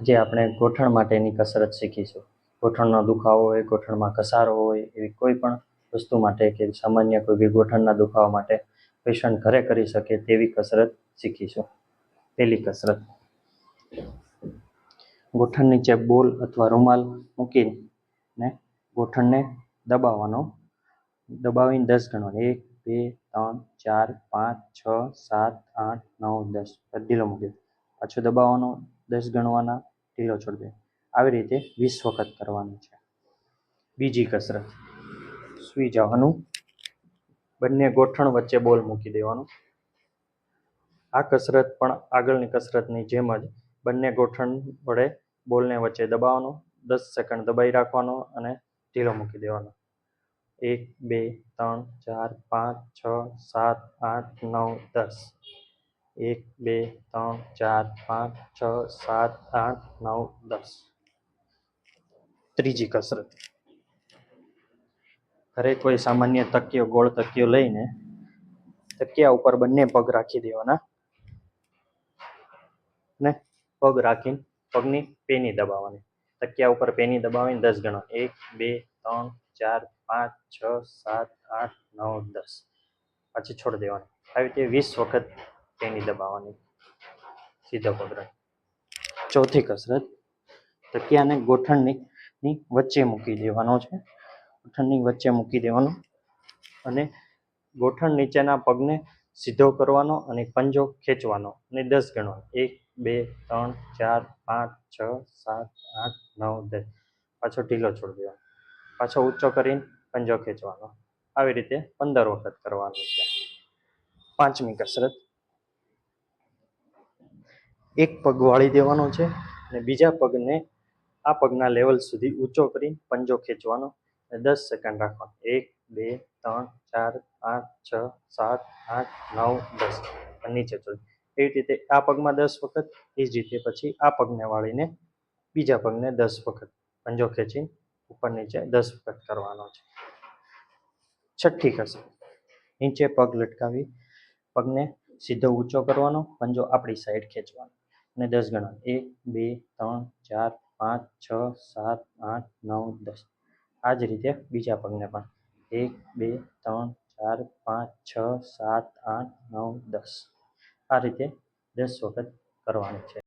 આજે આપણે ગોઠણ માટેની કસરત શીખીશું. ગોઠણનો દુખાવો હોય, ગોઠણમાં કસારો હોય, એવી કોઈ પણ વસ્તુ માટે કે સામાન્ય કોઈ બી ગોઠણના દુખાવા માટે પેશન્ટ ઘરે કરી શકે તેવી કસરત શીખીશું. પહેલી કસરત. ગોઠણ નીચે બોલ અથવા રૂમાલ મૂકીને ગોઠણને દબાવવાનો. દબાવીને દસ ગણો. એક, બે, ત્રણ, ચાર, પાંચ, છ, સાત, આઠ, નવ, દસ. ઢીલો મૂકી. પાછો દબાવવાનો. દસ ગણવાના ઢીલો છોડી દે. આવી રીતે વીસ વખત કરવાનું છે. બીજી કસરત. સૂઈ જવાનું બંને ગોઠણ વચ્ચે બોલ મૂકી દેવાનો. આ કસરત પણ આગળની કસરતની જેમ જ બંને ગોઠણ વડે બોલને વચ્ચે દબાવવાનો, દસ સેકન્ડ દબાઈ રાખવાનો અને ઢીલો મૂકી દેવાનો. એક, બે, ત્રણ, ચાર, પાંચ, છ, સાત, આઠ, નવ, દસ. એક, બે, ત્રણ, ચાર, પાંચ, છ, સાત, આઠ, નવ, દસ. ત્રીજી કસરત. ઘરે કોઈ સામાન્ય તકિયો, ગોળ તકિયો લઈને તકિયા ઉપર બંને પગ રાખી દેવાના. ને પગ રાખીને પગની પેની દબાવવાની. તકિયા ઉપર પેની દબાવીને દસ ગણો. એક, બે, ત્રણ, ચાર, પાંચ, છ, સાત, આઠ, નવ, દસ. પછી છોડી દેવાની. આવી રીતે વીસ વખત પેની દબાવવાની સીધો પગ ચોથી કસરત. તકિયાને ગોઠણની વચ્ચે મૂકી દેવાનો છે. ગોઠણની વચ્ચે મૂકી દેવાનો. અને ગોઠણ નીચેના પગને સીધો કરવાનો અને પંજો ખેંચવાનો અને દસ ગણવાનો. એક, બે, ત્રણ, ચાર, પાંચ, છ, સાત, આઠ, નવ, દસ. પાછો ઢીલો છોડી દેવાનો. પાછો ઊંચો કરીને પંજો ખેંચવાનો. આવી રીતે પંદર વખત કરવાનું છે. પાંચમી કસરત. એક પગ વાળી દેવાનો છે અને બીજા પગને આ પગના લેવલ સુધી ઊંચો કરી પંજો ખેંચવાનો અને દસ સેકન્ડ રાખવાનો. એક, બે, ત્રણ, ચાર, પાંચ, છ, સાત, આઠ, નવ, દસ અને નીચે ચડી. એવી રીતે આ પગમાં દસ વખત, એ જ રીતે પછી આ પગને વાળીને બીજા પગને દસ વખત પંજો ખેંચી ઉપર નીચે દસ વખત કરવાનો છે. છઠ્ઠી કસરત નીચે પગ લટકાવી પગને સીધો ઊંચો કરવાનો, પંજો આપણી સાઈડ ખેંચવાનો. અને દસ ગણવાનો એક, બે, ત્રણ, ચાર, પાંચ, છ, સાત, આઠ, નવ, દસ. આ જ રીતે બીજા પગને પણ. એક, બે, ત્રણ, ચાર, પાંચ, છ, સાત, આઠ, નવ, દસ. આ રીતે દસ વખત કરવાની છે.